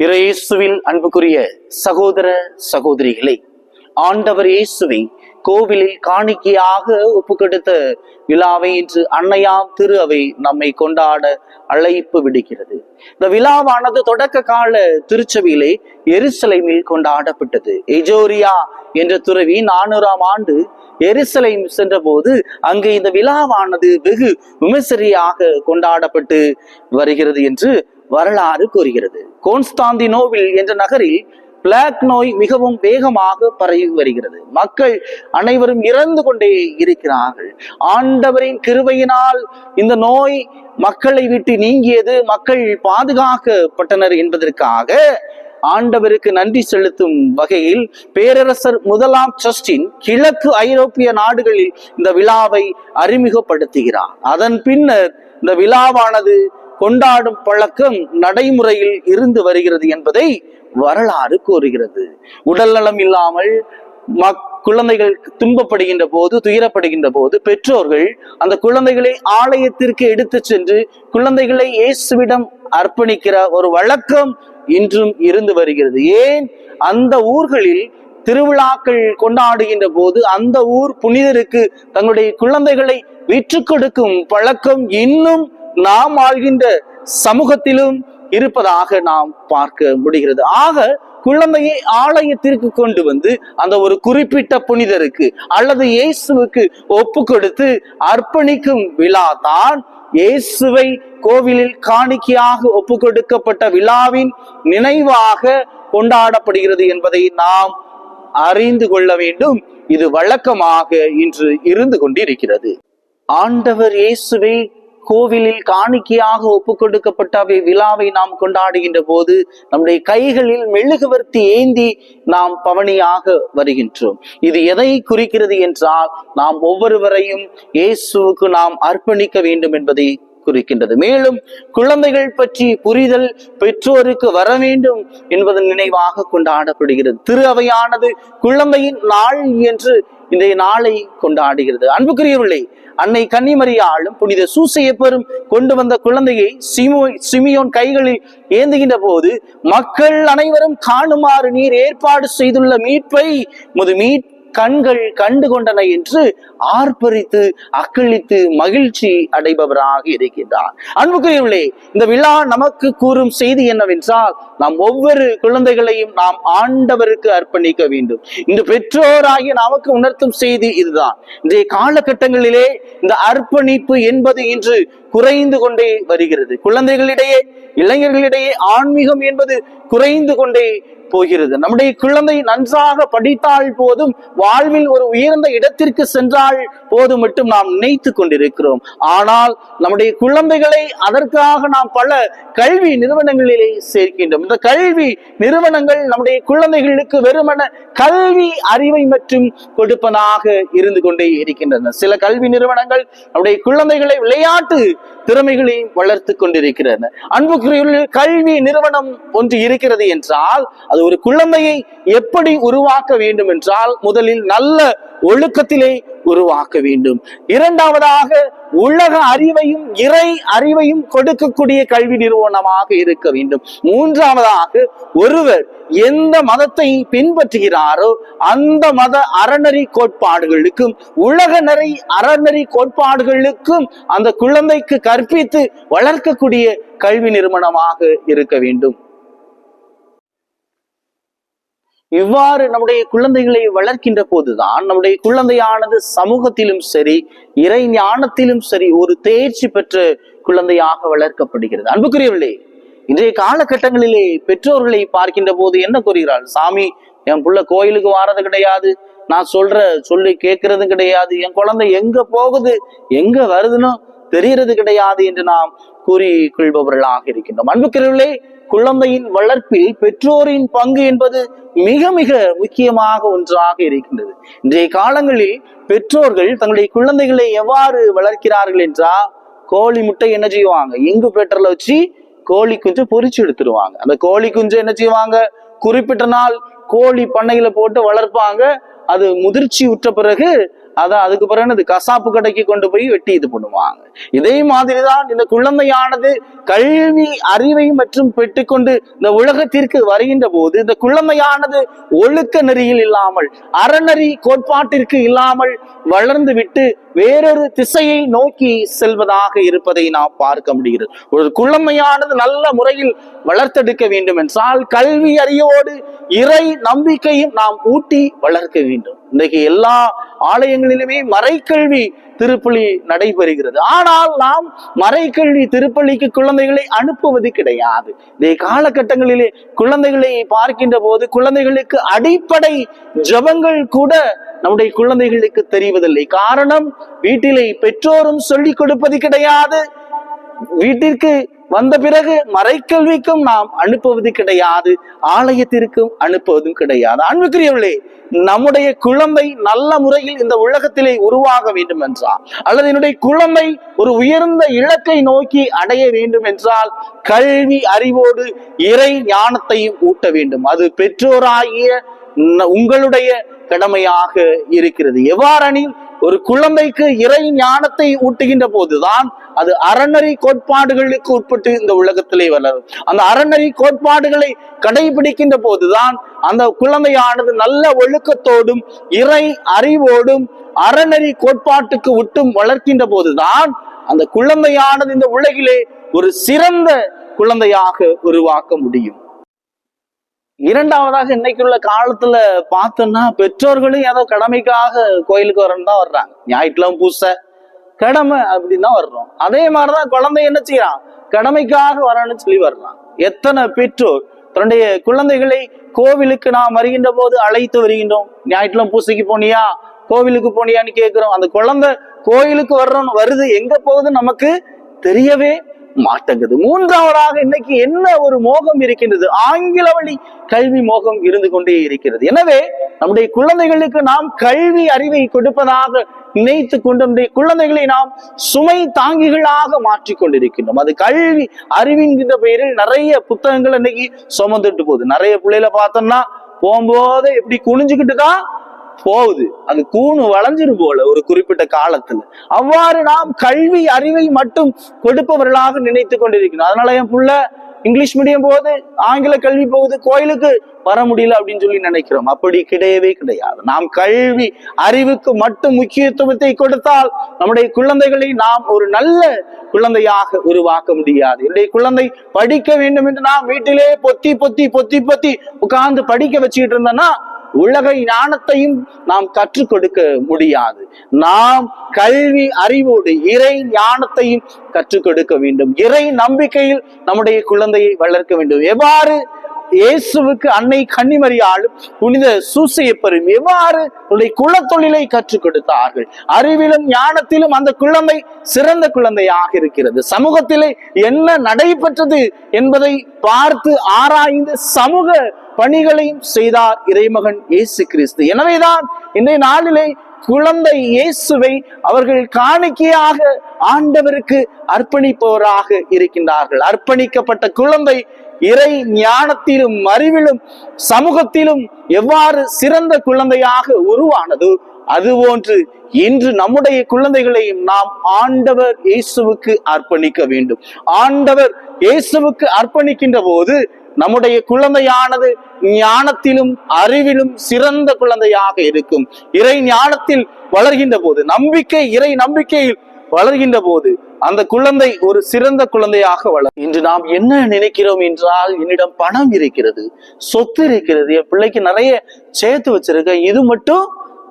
இயேசுவில் அன்புக்குரிய சகோதர சகோதரிகளை ஆண்டவர் இயேசுவை கோவிலில் காணிக்கையாக ஒப்புக்கொடுத்த விழாவை இன்று அன்னையாம் திரு அவை நம்மை கொண்டாட அழைப்பு விடுக்கிறது. இந்த விழாவானது தொடக்க கால திருச்சபையிலே எருசலேமில் கொண்டாடப்பட்டது. எஜோரியா என்ற துறவி நானூறாம் ஆண்டு எருசலேம் சென்றபோது அங்கு இந்த விழாவானது வெகு விமர்சரியாக கொண்டாடப்பட்டு வருகிறது என்று வரலாறு கூறுகிறது. கோன்ஸ்டாந்தினோவில் என்ற நகரில் பிளாக் நோய் மிகவும் வேகமாக பரவி வருகிறது. மக்கள் அனைவரும் இறந்து கொண்டே இருக்கிறார்கள். ஆண்டவரின் கிருபையினால் இந்த நோய் மக்களை விட்டு நீங்கியது மக்கள் பாதுகாக்கப்பட்டனர் என்பதற்காக ஆண்டவருக்கு நன்றி செலுத்தும் வகையில் பேரரசர் முதலாம் ஜஸ்டின் கிழக்கு ஐரோப்பிய நாடுகளில் இந்த விழாவை அறிமுகப்படுத்துகிறார். அதன் பின்னர் இந்த விழாவானது கொண்டாடும் பழக்கம் நடைமுறையில் இருந்து வருகிறது என்பதை வரலாறு கூறுகிறது. உடல் நலம் இல்லாமல் மக் குழந்தைகள் துன்பப்படுகின்ற போது துயரப்படுகின்ற போது பெற்றோர்கள் அந்த குழந்தைகளை ஆலயத்திற்கு எடுத்து சென்று குழந்தைகளை இயேசுவிடம் அர்ப்பணிக்கிற ஒரு வழக்கம் இன்றும் இருந்து வருகிறது. ஏன்? அந்த ஊர்களில் திருவிழாக்கள் கொண்டாடுகின்ற போது அந்த ஊர் புனிதருக்கு தங்களுடைய குழந்தைகளை விற்று கொடுக்கும் பழக்கம் இன்னும் நாம் ஆழ்கின்ற சமூகத்திலும் இருப்பதாக நாம் பார்க்க முடிகிறது. ஆக குழந்தையை ஆலயத்திற்கு கொண்டு வந்து அந்த ஒரு குறிப்பிட்ட புனிதருக்கு அல்லது இயேசுவுக்கு ஒப்பு கொடுத்து அர்ப்பணிக்கும் விழா தான் இயேசுவை கோவிலில் காணிக்கையாக ஒப்பு கொடுக்கப்பட்ட விழாவின் நினைவாக கொண்டாடப்படுகிறது என்பதை நாம் அறிந்து கொள்ள வேண்டும். இது வழக்கமாக இன்று இருந்து கொண்டிருக்கிறது. ஆண்டவர் இயேசுவை கோவிலில் காணிக்கையாக ஒப்பு கொடுக்கப்பட்ட அவை விழாவை நாம் கொண்டாடுகின்ற போது நம்முடைய கைகளில் மெழுகுவர்த்தி ஏந்தி நாம் பவனியாக வருகின்றோம். இது எதை குறிக்கிறது என்றால் நாம் ஒவ்வொருவரையும் இயேசுவுக்கு நாம் அர்ப்பணிக்க வேண்டும் என்பதை குறிக்கின்றது. மேலும் குழந்தைகள் பற்றி புரிதல் பெற்றோருக்கு வர வேண்டும் என்பதன் நினைவாக கொண்டாடப்படுகிறது. திரு அவையானது குழந்தையின் நாள் என்று இந்த நாளை கொண்டாடுகிறது. அன்புக்குரியவர்களே அன்னை கன்னிமரியாளும் புனித சூசையப்பரும் கொண்டு வந்த குழந்தையை சிமோ சிமியோன் கைகளில் ஏந்துகின்ற போது மக்கள் அனைவரும் காணுமாறு நீர் ஏற்பாடு செய்துள்ள மீட்பை முது மீட் கண்கள் கண்டு கொண்டன என்று ஆர்ப்பரித்து அக்களித்து மகிழ்ச்சி அடைபவராக இருக்கின்றார். அன்புக்குரியவர்களே இந்த விழா நமக்கு கூறும் செய்தி என்னவென்றால் நாம் ஒவ்வொரு குழந்தைகளையும் நாம் ஆண்டவருக்கு அர்ப்பணிக்க வேண்டும். இந்த பெற்றோராகிய நமக்கு உணர்த்தும் செய்தி இதுதான். இன்றைய காலகட்டங்களிலே இந்த அர்ப்பணிப்பு என்பது இன்று குறைந்து கொண்டே வருகிறது. குழந்தைகளிடையே இளைஞர்களிடையே ஆன்மீகம் என்பது குறைந்து கொண்டே போகிறது. நம்முடைய குழந்தை நன்றாக படித்தால் போதும் வாழ்வில் ஒரு உயர்ந்த இடத்திற்கு சென்றால் போதும் மட்டும் நாம் நினைத்து கொண்டிருக்கிறோம். ஆனால் நம்முடைய குழந்தைகளை அதற்காக நாம் பல கல்வி நிறுவனங்களிலே சேர்க்கின்றோம். இந்த கல்வி நிறுவனங்கள் நம்முடைய குழந்தைகளுக்கு வெறுமன கல்வி அறிவை மற்றும் கொடுப்பதாக இருந்து கொண்டே இருக்கின்றன. சில கல்வி நிறுவனங்கள் நம்முடைய குழந்தைகளை விளையாட்டு திறமைகளையும் வளர்த்து கொண்டிருக்கிறது. அன்புக்குரிய கல்வி நிறுவனம் ஒன்று இருக்கிறது என்றால் அது ஒரு குழந்தையை எப்படி உருவாக்க வேண்டும் என்றால் முதலில் நல்ல ஒழுக்கத்திலே உருவாக்க வேண்டும். இரண்டாவதாக உலக அறிவையும் இறை அறிவையும் கொடுக்கக்கூடிய கல்வி நிறுவனமாக இருக்க வேண்டும். மூன்றாவதாக ஒருவர் எந்த மதத்தை பின்பற்றுகிறாரோ அந்த மத அறநெறி கோட்பாடுகளுக்கும் உலக நெறி அறநெறி கோட்பாடுகளுக்கும் அந்த குழந்தைக்கு கற்பித்து வளர்க்கக்கூடிய கல்வி நிறுவனமாக இருக்க வேண்டும். இவ்வாறு நம்முடைய குழந்தைகளை வளர்க்கின்ற போதுதான் நம்முடைய குழந்தையானது சமூகத்திலும் சரி இறை ஞானத்திலும் சரி ஒரு தேர்ச்சி பெற்ற குழந்தையாக வளர்க்கப்படுகிறது. அன்புக்குரியவில்லை இன்றைய காலகட்டங்களிலே பெற்றோர்களை பார்க்கின்ற போது என்ன கூறுகிறாள்? சாமி என் புள்ள கோயிலுக்கு வாரது கிடையாது. நான் சொல்ற சொல்லி கேட்கறது கிடையாது. என் குழந்தை எங்க போகுது? எங்க வருதுன்னு தெரியறது கிடையாது என்று நாம் கூறி கொள்பவர்களாக இருக்கின்றோம் அன்புக்கிறவர்களே குழந்தையின் வளர்ப்பில் பெற்றோரின் பங்கு என்பது மிக மிக முக்கியமாக ஒன்றாக இருக்கின்றது. இன்றைய காலங்களில் பெற்றோர்கள் தங்களுடைய குழந்தைகளை எவ்வாறு வளர்க்கிறார்கள் என்றால் கோழி முட்டை என்ன செய்வாங்க? இங்கு பெட்டரில் வச்சு கோழி குஞ்சு பொறிச்சு எடுத்துருவாங்க அந்த கோழி குஞ்சு என்ன செய்வாங்க? குறிப்பிட்ட நாள் கோழி பண்ணையில போட்டு வளர்ப்பாங்க. அது முதிர்ச்சி உற்ற பிறகு அதான் அதுக்கு பிறகு இது கசாப்பு கடைக்கு கொண்டு போய் வெட்டி இது பண்ணுவாங்க. இதே மாதிரிதான் இந்த குழந்தையானது கல்வி அறிவை மற்றும் பெற்றுக்கொண்டு இந்த உலகத்திற்கு வருகின்ற போது இந்த குழந்தையானது ஒழுக்க நெறியில் இல்லாமல் அறநெறி கோட்பாட்டிற்கு இல்லாமல் வளர்ந்து விட்டு வேறொரு திசையை நோக்கி செல்வதாக இருப்பதை நாம் பார்க்க முடிகிறது. ஒரு குழமையானது நல்ல முறையில் வளர்த்தெடுக்க வேண்டும் என்றால் கல்வி அறிவோடு இறை நம்பிக்கையும் நாம் ஊட்டி வளர்க்க வேண்டும். இன்றைக்கு எல்லா ஆலயங்களிலுமே மறைக்கல்வி திருப்பலி நடைபெறுகிறது. ஆனால் நாம் மறைக்கல்வி திருப்பலிக்கு குழந்தைகளை அனுப்புவது கிடையாது. இந்த காலகட்டங்களிலே குழந்தைகளை பார்க்கின்ற போது குழந்தைகளுக்கு அடிப்படை ஜபங்கள் கூட நம்முடைய குழந்தைகளுக்கு தெரிவதில்லை. காரணம் வீட்டிலே பெற்றோரும் சொல்லிக் கொடுப்பது கிடையாது. வீட்டிற்கு வந்த பிறகு மறைக்கல்விக்கும் நாம் அனுப்புவது கிடையாது. ஆலயத்திற்கும் அனுப்புவதும் கிடையாது. அன்புக்குரியவர்களே நம்முடைய குழந்தை நல்ல முறையில் இந்த உலகத்திலே உருவாக வேண்டும் என்றால் அல்லது என்னுடைய குழந்தை ஒரு உயர்ந்த இலக்கை நோக்கி அடைய வேண்டும் என்றால் கல்வி அறிவோடு இறை ஞானத்தையும் ஊட்ட வேண்டும். அது பெற்றோராகிய உங்களுடைய கடமையாக இருக்கிறது. எவ்வாறெனில் ஒரு குழந்தைக்கு இறை ஞானத்தை ஊட்டுகின்ற போதுதான் அது அறநெறி கோட்பாடுகளுக்கு உட்பட்டு இந்த உலகத்திலே வளரும். அந்த அறநெறி கோட்பாடுகளை கடைபிடிக்கின்ற போதுதான் அந்த குழந்தையானது நல்ல ஒழுக்கத்தோடும் இறை அறிவோடும் அறநெறி கோட்பாட்டுக்கு விட்டும் வளர்க்கின்ற போதுதான் அந்த குழந்தையானது இந்த உலகிலே ஒரு சிறந்த குழந்தையாக உருவாக்க முடியும். இரண்டாவதாக இன்னைக்குள்ள காலத்துல பார்த்தோம்னா பெற்றோர்களும் ஏதோ கடமைக்காக கோயிலுக்கு வரணும் தான் வர்றாங்க. ஞாயிற்றுலாம் பூசை கடமை அப்படின்னு தான் வர்றோம். அதே மாதிரிதான் குழந்தை என்ன செய்யறான்? கடமைக்காக வரணும்னு சொல்லி வர்றான். எத்தனை பெற்றோர் தன்னுடைய குழந்தைகளை கோவிலுக்கு நாம் வருகின்ற போது அழைத்து வருகின்றோம். ஞாயிற்றுலாம் பூசைக்கு போனியா? கோவிலுக்கு போனியான்னு கேட்கிறோம். அந்த குழந்தை கோயிலுக்கு வர்றோம் வருது. எங்க போகுது நமக்கு தெரியவே மாட்டங்குது. மூன்றாவதாக இன்னைக்கு என்ன ஒரு மோகம் இருக்கின்றது? ஆங்கில வழி கல்வி மோகம் இருந்து கொண்டே இருக்கிறது. எனவே நம்முடைய குழந்தைகளுக்கு நாம் கல்வி அறிவை கொடுப்பதாக நினைத்து கொண்டு நம்முடைய குழந்தைகளை நாம் சுமை தாங்கிகளாக மாற்றிக் கொண்டிருக்கின்றோம். அது கல்வி அறிவின்கின்ற பெயரில் நிறைய புத்தகங்கள் இன்னைக்கு சுமந்துட்டு போகுது. நிறைய பிள்ளைகளை பார்த்தோம்னா போகும்போது எப்படி குனிஞ்சுக்கிட்டு தான் போகுது. அது கூணு வளைஞ்சிரும் போல ஒரு குறிப்பிட்ட காலத்துல. அவ்வாறு நாம் கல்வி அறிவை மட்டும் கொடுப்பவர்களாக நினைத்து கொண்டிருக்கணும் அதனால என் புள்ள இங்கிலீஷ் மீடியம் போகுது ஆங்கில கல்வி போகுது கோயிலுக்கு வர முடியல அப்படின்னு சொல்லி நினைக்கிறோம். அப்படி கிடையவே கிடையாது. நாம் கல்வி அறிவுக்கு மட்டும் முக்கியத்துவத்தை கொடுத்தால் நம்முடைய குழந்தைகளை நாம் ஒரு நல்ல குழந்தையாக உருவாக்க முடியாது. என்னுடைய குழந்தை படிக்க வேண்டும் என்று நாம் வீட்டிலே பொத்தி பொத்தி பொத்தி பொத்தி உட்கார்ந்து படிக்க வச்சுக்கிட்டு இருந்தோம்னா உலக ஞானத்தையும் நாம் கற்றுக் கொடுக்க முடியாது. நாம் கல்வி அறிவோடு இறை ஞானத்தையும் கற்றுக் கொடுக்க வேண்டும். இறை நம்பிக்கையில் நம்முடைய குழந்தையை வளர்க்க வேண்டும். எவ்வாறு இயேசுவுக்கு அன்னை கன்னிமரியாலும் புனித சூசையப்பரும் எவ்வாறு உடைய குலத்தொழிலை கற்றுக் கொடுத்தார்கள்? அறிவிலும் ஞானத்திலும் அந்த குழந்தை சிறந்த குழந்தையாக இருக்கிறது. சமூகத்திலே என்ன நடைபெற்றது என்பதை பார்த்து ஆராய்ந்து சமூக பணிகளையும் செய்தார் இறைமகன் இயேசு கிறிஸ்து எனவேதான் இன்றைய நாளிலே குழந்தை இயேசுவை அவர்கள் காணிக்கையாக ஆண்டவருக்கு அர்ப்பணிப்பவராக இருக்கின்றார்கள். அர்ப்பணிக்கப்பட்ட குழந்தை இறை ஞானத்திலும் அறிவிலும் சமூகத்திலும் எவ்வாறு சிறந்த குழந்தையாக உருவானதோ அதுபோன்று இன்று நம்முடைய குழந்தைகளையும் நாம் ஆண்டவர் இயேசுவுக்கு அர்ப்பணிக்க வேண்டும். ஆண்டவர் இயேசுவுக்கு அர்ப்பணிக்கின்ற போது நம்முடைய குழந்தையானது ஞானத்திலும் அறிவிலும் சிறந்த குழந்தையாக இருக்கும். இறை ஞானத்தில் வளர்கின்ற போது நம்பிக்கை இறை நம்பிக்கையில் வளர்கின்ற போது அந்த குழந்தை ஒரு சிறந்த குழந்தையாக வளரும். இன்று நாம் என்ன நினைக்கிறோம் என்றால் என்னிடம் பணம் இருக்கிறது சொத்து இருக்கிறது என் பிள்ளைக்கு நிறைய சேர்த்து வச்சிருக்கேன் இது மட்டும்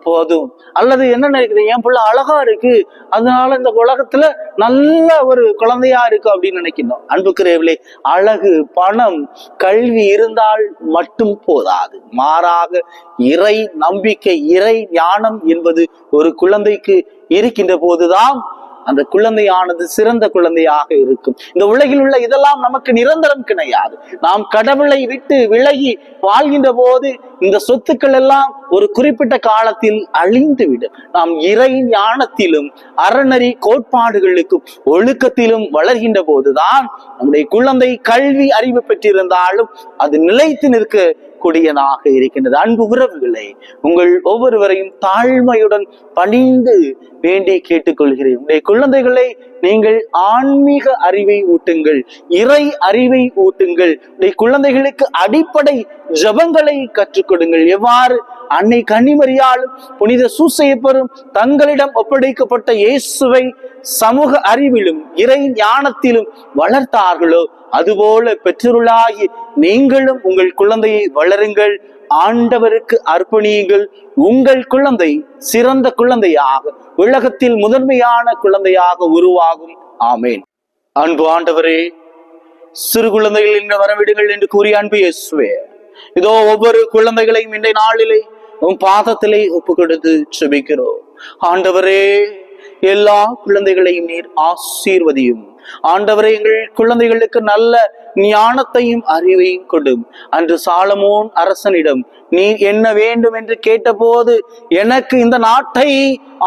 போதும். அல்லது என்ன நினைக்கிறீங்க? என் பிள்ளை அழகா இருக்கு. அதனால இந்த உலகத்துல நல்ல ஒரு குழந்தையா இருக்கு அப்படின்னு நினைக்கணும் அன்புக்குரியவிலே அழகு பணம் கல்வி இருந்தால் மட்டும் போதாது. மாறாக இறை நம்பிக்கை இறை ஞானம் என்பது ஒரு குழந்தைக்கு இருக்கின்ற போதுதான் அந்த குழந்தையானது சிறந்த குழந்தையாக இருக்கும். இந்த உலகில் உள்ள இதெல்லாம் நமக்கு நிரந்தரம் கிடையாது. நாம் கடவுளை விட்டு விலகி வாழ்கின்ற போது இந்த சொத்துக்கள் எல்லாம் ஒரு குறிப்பிட்ட காலத்தில் அழிந்து விடும் நாம் இறை ஞானத்திலும் அறநெறி கோட்பாடுகளுக்கும் ஒழுக்கத்திலும் வளர்கின்ற போதுதான் நம்முடைய குழந்தை கல்வி அறிவு பெற்றிருந்தாலும் அது நிலைத்து நிற்க கூடியதாக இருக்கின்றது. அன்பு உறவுகளை உங்கள் ஒவ்வொருவரையும் தாழ்மையுடன் பணிந்து வேண்டி கேட்டுக்கொள்கிறேன். உங்களுடைய குழந்தைகளை நீங்கள் ஆன்மீக அறிவை ஊட்டுங்கள் இறை அறிவை ஊட்டுங்கள். உங்களுடைய குழந்தைகளுக்கு அடிப்படை ஜபங்களை கற்றுக் கொடுங்கள். எவ்வாறு அன்னை கன்னிமரியாலும் புனித சூசையப்பரும் தங்களிடம் ஒப்படைக்கப்பட்ட இயேசுவை சமூக அறிவிலும் இறை ஞானத்திலும் வளர்த்தார்களோ அதுபோல பெற்றொருளாகி நீங்களும் உங்கள் குழந்தையை வளருங்கள். ஆண்டவருக்கு அர்ப்பணியுங்கள். உங்கள் குழந்தை சிறந்த குழந்தையாக உலகத்தில் முதன்மையான குழந்தையாக உருவாகும். ஆமேன். அன்பு ஆண்டவரே சிறு குழந்தைகள் இன்று வரவிடுங்கள் என்று கூறிய அன்பு இயேசுவே. இதோ ஒவ்வொரு குழந்தைகளையும் இன்றைய நாளிலே உன் பாதத்திலே ஒப்பு கொடுத்து செபிக்கிறோம். ஆண்டவரே எல்லா குழந்தைகளையும் நீர் ஆசீர்வதியும். ஆண்டவரே எங்கள் குழந்தைகளுக்கு நல்ல ஞானத்தையும் அறிவையும் கொடும் அன்று சாலமோன் அரசனிடம் நீ என்ன வேண்டும் என்று கேட்டபோது எனக்கு இந்த நாட்டை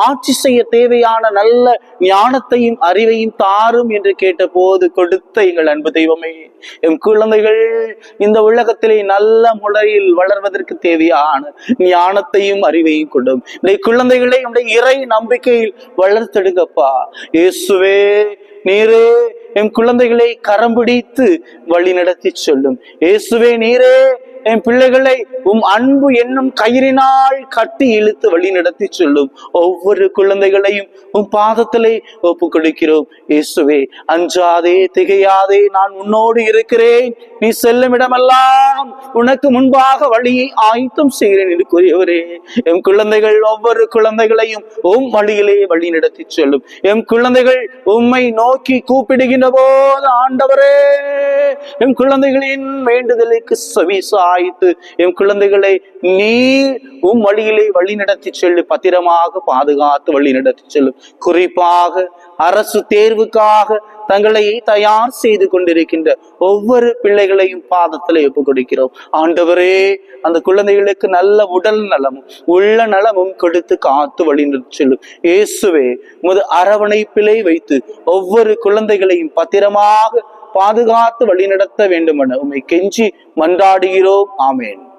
ஆட்சி செய்ய தேவையான நல்ல ஞானத்தையும் அறிவையும் தாரும் என்று கேட்டபோது கொடுத்த எங்கள் அன்பு தெய்வமே எம் குழந்தைகள் இந்த உலகத்திலே நல்ல முறையில் வளர்வதற்கு தேவையான ஞானத்தையும் அறிவையும் கொடும். இந்த குழந்தைகளை உடைய இறை நம்பிக்கையில் வளர்த்தெடுங்கப்பா. இயேசுவே நீரே என் குழந்தைகளை கரம் பிடித்து வழி நடத்தி சொல்லும். இயேசுவே நீரே என் பிள்ளைகளை உம் அன்பு என்னும் கயிறினால் கட்டி இழுத்து வழி நடத்தி சொல்லும் ஒவ்வொரு குழந்தைகளையும் உம் பாதத்திலே ஒப்பு கொடுக்கிறோம். இயேசுவே அஞ்சாதே திகையாதே நான் உன்னோடு இருக்கிறேன். நீ செல்லும் இடமெல்லாம் உனக்கு முன்பாக வழியை ஆயத்தம் செய்கிறேன் என்று கூறியவரே. எம் குழந்தைகள் ஒவ்வொரு குழந்தைகளையும் உம் வழியிலே வழி நடத்தி செல்லும். எம் குழந்தைகள் உம்மை நோக்கி கூப்பிடுகின்ற போது ஆண்டவரே எம் குழந்தைகளின் வேண்டுதலுக்கு சவிசா சாய்த்து என் குழந்தைகளை நீ உம் வழியிலே வழி நடத்தி செல்லு. பத்திரமாக பாதுகாத்து வழி நடத்தி செல்லும் குறிப்பாக அரசு தேர்வுக்காக தங்களை தயார் செய்து கொண்டிருக்கின்ற ஒவ்வொரு பிள்ளைகளையும் பாதத்தில் ஒப்பு கொடுக்கிறோம். ஆண்டவரே அந்த குழந்தைகளுக்கு நல்ல உடல் நலமும் உள்ள நலமும் கொடுத்து காத்து வழி செல்லும் இயேசுவே முது அரவணைப்பிலே வைத்து ஒவ்வொரு குழந்தைகளையும் பத்திரமாக பாதுகாத்து வழிநடத்த வேண்டும் என உம்மை கெஞ்சி மன்றாடுகிறோம். ஆமேன்.